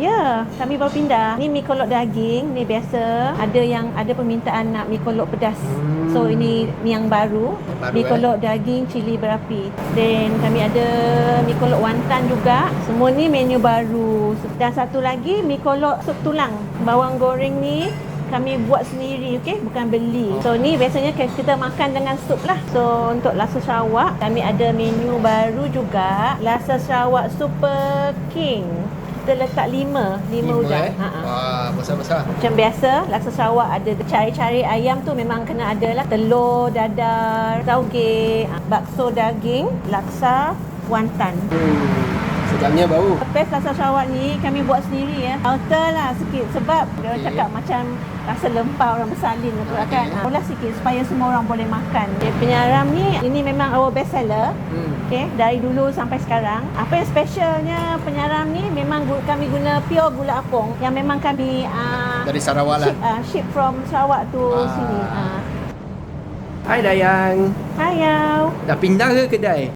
Ya, kami baru pindah. Ni mi kolok daging, ni biasa. Ada yang ada permintaan nak mi kolok pedas. Hmm. So ini mi yang baru. Baru, mi eh? kolok daging cili berapi. Then kami ada mi kolok wonton juga. Semua ni menu baru. Dan satu lagi mi kolok sup tulang. Bawang goreng ni kami buat sendiri okey bukan beli. So ni biasanya kita makan dengan sup lah. So untuk laksa Sarawak kami ada menu baru juga laksa Sarawak Super King. Kita letak lima, lima, udang. eh? Ha. Wah, besar-besar. Macam biasa, laksa Sarawak ada cari-cari ayam tu memang kena ada lah. Telur, dadar, tauge, ah, bakso daging, laksa, wonton. Hmm. Sedapnya bau. Pes laksa Sarawak ni kami buat sendiri ya. Alter lah sikit sebab dia orang Okey. cakap macam rasa lempah orang bersalin tu Okey. kan. Olah sikit supaya semua orang boleh makan. Dia penyaram ni ini memang our best seller. Hmm. Okay, dari dulu sampai sekarang. Apa yang specialnya penyaram ni memang kami guna pure gula apung yang memang kami uh, Dari Sarawak lah. ship, uh, ship from Sarawak tu Ah. sini. Uh. Hai Dayang. Hayau. Dah pindah ke kedai?